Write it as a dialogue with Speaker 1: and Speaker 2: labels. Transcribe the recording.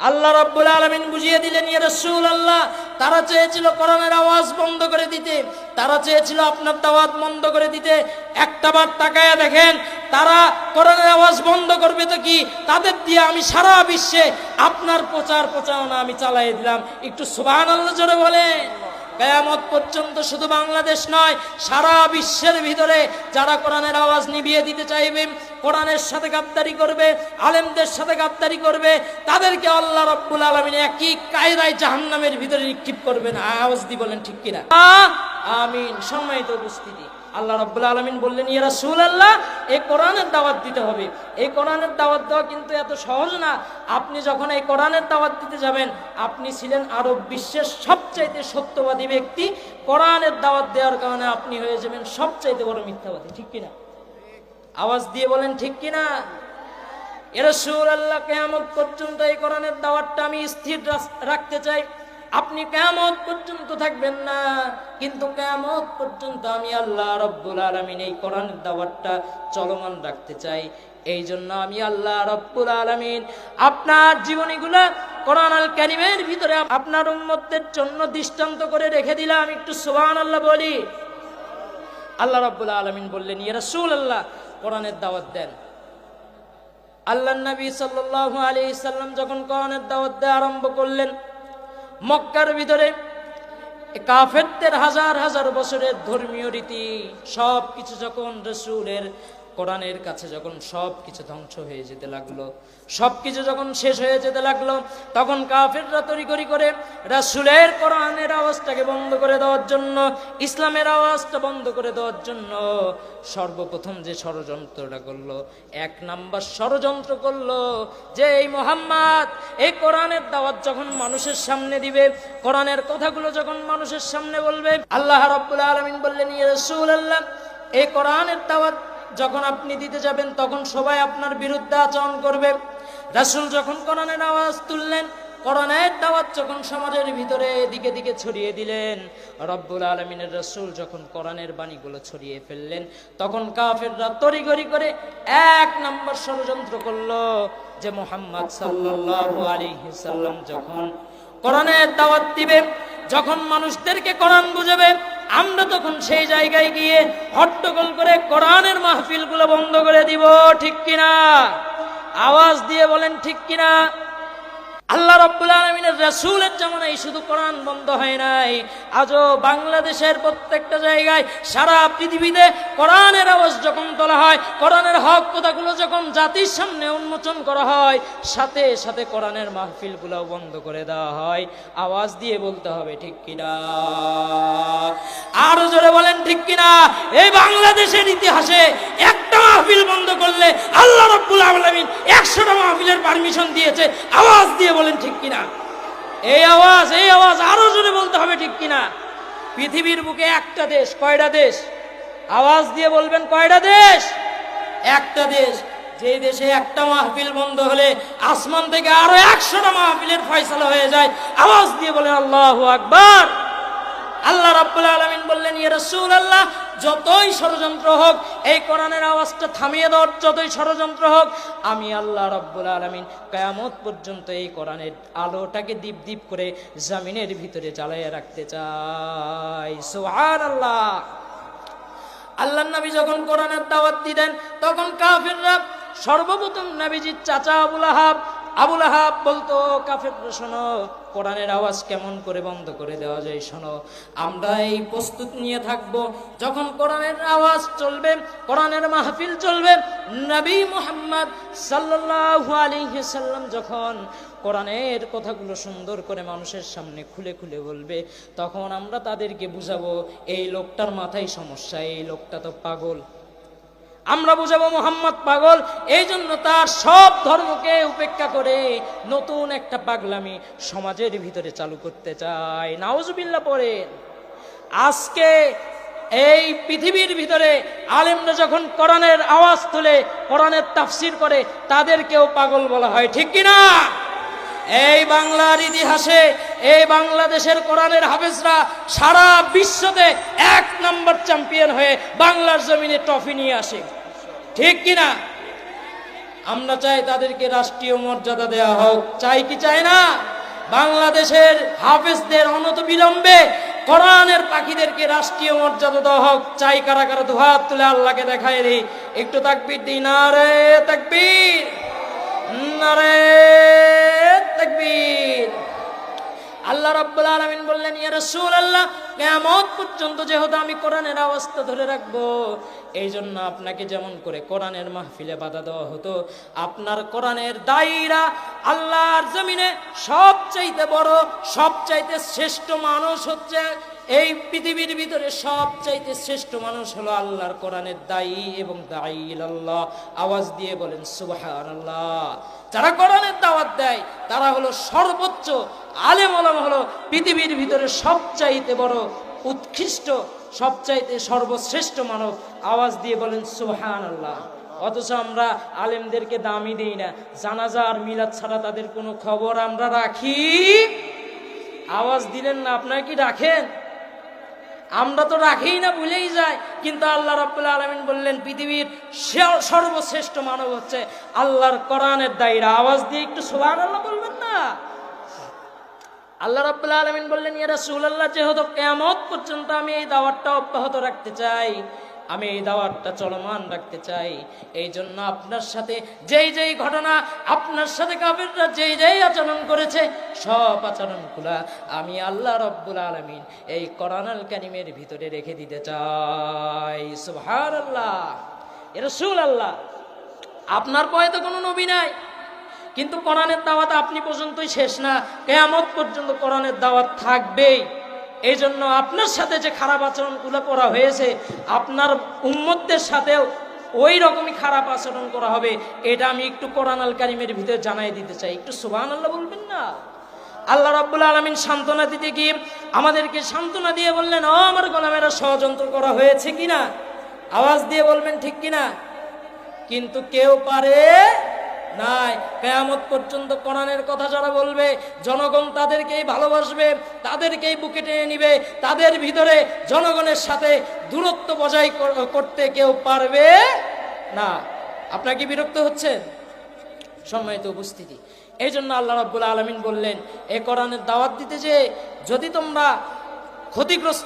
Speaker 1: আল্লাহ রাব্বুল আলামিন বুঝিয়ে দিলেন, ইয়া রাসূল আল্লাহ তারা চেয়েছিল কোরআনের আওয়াজ বন্ধ করে দিতে, তারা চেয়েছিল আপনার দাওয়াত বন্ধ করে দিতে। একটাবার তাকায়া দেখেন, তারা কোরআনের আওয়াজ বন্ধ করবে তো কি? তাদের দিয়ে আমি সারা বিশ্বে আপনার প্রচার প্রচারণা আমি চালাই দিলাম। একটু সুবহানাল্লাহ জোরে বলেন। কেয়ামত পর্যন্ত শুধু বাংলাদেশ নয়, সারা বিশ্বের ভিতরে যারা কোরআনের আওয়াজ নিভিয়ে দিতে চাইবে কোরআনের সাথে গাদ্দারি করবে, আলেমদের সাথে গাদ্দারি করবে, তাদেরকে আল্লাহ রব্বুল আলমিন একই কায়দায় জাহান্নামের ভিতরে নিক্ষিপ করবেন আওয়াজ দি বলেন ঠিক কিনা? আমিন, সম্মানিত উপস্থিতি। আল্লাহ রব্বুল আলমিন বললেন, ইয়া রাসূল আল্লাহ এই কোরআনের দাওয়াত দিতে হবে। এই কোরআনের দাওয়াত দেওয়া কিন্তু এত সহজ না। আপনি যখন এই কোরআনের দাওয়াত দিতে যাবেন, আপনি ছিলেন আরব বিশ্বের সবচাইতে সত্যবাদী ব্যক্তি। কোরআনের দাওয়াত দেওয়ার কারণে আপনি হয়ে যাবেন সবচাইতে বড় মিথ্যাবাদী, ঠিক কিনা? আওয়াজ দিয়ে বলেন, ঠিক কিনা? এরসুল আল্লাহ কেয়ামত পর্যন্ত এই কোরআনের দাওয়াতটা আমি স্থির রাখতে চাই। আপনি কেয়ামত পর্যন্ত থাকবেন না, কিন্তু কেয়ামত পর্যন্ত আমি আল্লাহ রব্বুল আলমিন এই কোরআনের দাওয়াতটা চলমান রাখতে চাই। এই জন্য আমি আল্লাহ রব্বুল আলমিন আপনার জীবনীগুলা কোরআন আল ক্যারিমের ভিতরে আপনার উম্মতদের জন্য দৃষ্টান্ত করে রেখে দিলাম। একটু সুবহান আল্লাহ বলি। আল্লাহ রব্বুল আলমিন বললেন, ইয়া রাসূল আল্লাহ কোরআনের দাওয়াত দেন। আল্লাহ নবী সাল্লু আলী ইসাল্লাম যখন কোরআনের দাওয়াত দেওয়া আরম্ভ করলেন, মক্কার ভিতরে কাফেরদের হাজার হাজার বছরের ধর্মীয় রীতি সব কিছু যখন রসুলের কোরআনের কাছে যখন সব কিছু ধ্বংস হয়ে যেতে লাগল সব কিছু যখন শেষ হয়ে যেতে লাগল, তখন কাফেররা তড়িঘড়ি করে রাসুলের কোরআনের আওয়াজটাকে বন্ধ করে দেওয়ার জন্য, ইসলামের আওয়াজটা বন্ধ করে দেওয়ার জন্য সর্বপ্রথম যে ষড়যন্ত্রটা করল, এক নাম্বার ষড়যন্ত্র করল যে এই মোহাম্মদ, এই কোরআনের দাওয়াত যখন মানুষের সামনে দিবে, কোরআনের কথাগুলো যখন মানুষের সামনে বলবে, আল্লাহ রাব্বুল আলামিন বললেন, ইয়া রাসূলুল্লাহ, এই কোরআনের দাওয়াত যখন আপনি দিতে যাবেন, তখন সবাই আপনার বিরুদ্ধে আচরণ করবে। রাসূল যখন কোরআনের আওয়াজ তুললেন, কোরআনের দাওয়াত যখন সমাজের ভিতরে দিকে দিকে ছড়িয়ে দিলেন, রব্বুল আলমিনের রসুল যখন কোরআনের বাণীগুলো ছড়িয়ে ফেললেন, তখন কাফেররা তড়িঘড়ি করে এক নম্বর ষড়যন্ত্র করল যে মোহাম্মদ সাল্লাল্লাহু আলাইহি সাল্লাম যখন কোরআনের দাওয়াত দিবে, যখন মানুষদেরকে কোরআন বুঝাবে আমরা তখন সেই জায়গায় গিয়ে হট্টগোল করে কোরআনের মাহফিলগুলো বন্ধ করে দিব, ঠিক কিনা? আওয়াজ দিয়ে বলেন, ঠিক কিনা? আল্লাহ রব্বুল আলমিনের রাসূলের জামানায় শুধু কোরআন বন্ধ হয় নাই। আজও বাংলাদেশের প্রত্যেকটা জায়গায় সারা পৃথিবীতে কোরআনের আওয়াজ যখন তোলা হয়, কোরআনের হক কথাগুলো যখন জাতির সামনে উন্মোচন করা হয়, সাথে সাথে কোরআনের মাহফিলগুলো বন্ধ করে দেওয়া হয়। আওয়াজ দিয়ে বলতে হবে, ঠিক কিনা? ঠিক কিনা? এই বাংলাদেশের ইতিহাসে একটা মাহফিল বন্ধ করলে আল্লাহ রব্বুল আলমিন একশোটা মাহফিলের পারমিশন দিয়েছে। আওয়াজ দিয়ে বলেন ঠিক কিনা? এই আওয়াজ এই আওয়াজ আরও জোরে বলতে হবে ঠিক কিনা? পৃথিবীর বুকে একটা দেশ, কয়টা দেশ? আওয়াজ দিয়ে বলবেন কয়টা দেশ? একটা দেশ। যে দেশে একটা মাহফিল বন্ধ হলে আসমান থেকে আরও একশোটা মাহফিলের ফয়সালা হয়ে যায়। আওয়াজ দিয়ে বলেন আল্লাহ আকবার। আল্লাহ রাব্বুল আলামিন বললেন, ইয়া রাসূলুল্লাহ, যতই ষড়যন্ত্র হোক, এই কোরআনের আওয়াজটা থামিয়ে দেওয়ার যতই ষড়যন্ত্র হোক, আমি আল্লাহ রাব্বুল আলামিন কিয়ামত পর্যন্ত এই কোরআনের আলোটাকে দীপ দীপ করে জমিনের ভিতরে জ্বালাইয়া রাখতে চাই। সুবহানাল্লাহ। আল্লাহ নবী যখন কোরআনের দাওয়াত দিতেন, তখন কাফিররা সর্বপ্রথম নবীজির চাচা আবুল আহাব আবুল আহাব বলতো কাফের, শোনো কোরআনের আওয়াজ কেমন করে বন্ধ করে দেওয়া যায় শোনো। আমরা এই প্রস্তুত নিয়ে থাকব। যখন কোরআনের আওয়াজ চলবে, কোরআনের মাহফিল চলবে, নবী মুহাম্মদ সাল্লাল্লাহু আলাইহি সাল্লাম যখন কোরআনের কথাগুলো সুন্দর করে মানুষের সামনে খুলে খুলে বলবে, তখন আমরা তাদেরকে বুঝাবো, এই লোকটার মাথায় সমস্যা, এই লোকটা তো পাগল। আমরা বুঝাবো মোহাম্মদ পাগল এই জন্য তার সব ধর্মকে উপেক্ষা করে নতুন একটা পাগলামি সমাজের ভিতরে চালু করতে চায়। নাউজুবিল্লাহ পড়ে আজকে এই পৃথিবীর ভিতরে আলেমরা যখন কোরআনের আওয়াজ তুলে, কোরআনের তাফসির করে, তাদেরকেও পাগল বলা হয়, ঠিক কিনা? এই বাংলার ইতিহাসে, এই বাংলাদেশের কোরআনের হাফেজরা সারা বিশ্বতে এক নম্বর চ্যাম্পিয়ন হয়ে বাংলার জমিনে ট্রফি নিয়ে আসে। ঠিক কিনা? আমরা চাই তাদেরকে রাষ্ট্রীয় মর্যাদা দেওয়া হোক। চাই কি চাই না? বাংলাদেশের হাফেজদের অনত বিলম্বে কোরআনের পাখিদেরকে রাষ্ট্রীয় মর্যাদা দেওয়া হোক। চাই কারা কারা দু হাত তুলে আল্লাহকে দেখায় রে। একটু তাকবির দিই। না রে তাকবীর। নারে তাকবির। আল্লাহ রাব্বুল আলামিন বললেন, ইয়া রাসূলুল্লাহ কিয়ামত পর্যন্ত যেহেতু আমি কোরআনের অবস্থা ধরে রাখব এই জন্য আপনাকে যেমন করে কোরআনের মাহফিলে বাধা দেওয়া হতো, আপনার কোরআনের দায়ীরা আল্লাহর জমিনে সবচাইতে বড়, সবচাইতে শ্রেষ্ঠ মানুষ হচ্ছে এই পৃথিবীর ভিতরে সবচাইতে শ্রেষ্ঠ মানুষ হলো আল্লাহর কোরআনের দায়ী এবং দায়ী আল্লাহ আওয়াজ দিয়ে বলেন, সুবহানাল্লাহ। যারা কোরআনের দাওয়াত দেয়, তারা হলো সর্বোচ্চ আলেম ওলামা হলো পৃথিবীর ভিতরে সবচাইতে বড় উৎকৃষ্ট, সবচাইতে সর্বশ্রেষ্ঠ মানব। আওয়াজ দিয়ে বলেন সুবহান আল্লাহ অথচ আমরা আলেমদেরকে দামি দিই না। জানাজা আর মিলাদ ছাড়া তাদের কোনো খবর আমরা রাখি? আওয়াজ দিলেন না, আপনারা কি রাখেন? আমরা তো রাখেই না, ভুলেই যাই কিন্তু আল্লাহ রাব্বুল আলমিন বললেন, পৃথিবীর সর্বশ্রেষ্ঠ মানব হচ্ছে আল্লাহর কোরআনের দায়রা। আওয়াজ দিয়ে একটু সোহান আল্লাহ বলবেন না? আল্লাহ রাব্বুল আলমিন বললেন ইয়ারা সুল আল্লাহ যেহেতু কেমত পর্যন্ত আমি এই দাওয়ারটা অব্যাহত রাখতে চাই আমি এই দাওয়াতটা চলমান রাখতে চাই। এই জন্য আপনার সাথে যেই যেই ঘটনা, আপনার সাথে কাফেররা যেই যেই আচরণ করেছে, সব আচরণগুলা আমি আল্লাহ রব্বুল আলামিন এই কোরআনুল কারিমের ভিতরে রেখে দিতে চাই। সুবহানাল্লাহ। এ রাসূলুল্লাহ, আপনার পয়ে তো কোনো নবী নাই। কিন্তু কোরআনের দাওয়াত আপনি পর্যন্তই শেষ না। কেয়ামত পর্যন্ত কোরআনের দাওয়াত থাকবেই। এই জন্য আপনার সাথে যে খারাপ আচরণগুলো করা হয়েছে, আপনার উম্মতদের সাথেও ওই রকমই খারাপ আচরণ করা হবে, এটা আমি একটু কোরআন আল কারিমের ভিতরে জানাই দিতে চাই। একটু সুবাহ আল্লাহ বলবেন না? আল্লাহ রাব্বুল আলমিন সান্ত্বনা দিতে গিয়ে আমাদেরকে সান্ত্বনা দিয়ে বললেন, ও আমার গোলামেরা, ষড়যন্ত্র করা হয়েছে কিনা? আওয়াজ দিয়ে বলবেন, ঠিক কিনা? কিন্তু কেউ পারে নাই। কেয়ামত পর্যন্ত কোরআনের কথা যারা বলবে, জনগণ তাদেরকেই ভালোবাসবে, তাদেরকেই বুকে টেনে নিবে, তাদের ভিতরে জনগণের সাথে দূরত্ব বজায় করতে কেউ পারবে না। আপনার কি বিরক্ত হচ্ছেন? সম্মানিত উপস্থিতি। এই জন্য আল্লাহ রাব্বুল আলমিন বললেন, এ কোরআনের দাওয়াত দিতে যে যদি তোমরা ক্ষতিগ্রস্ত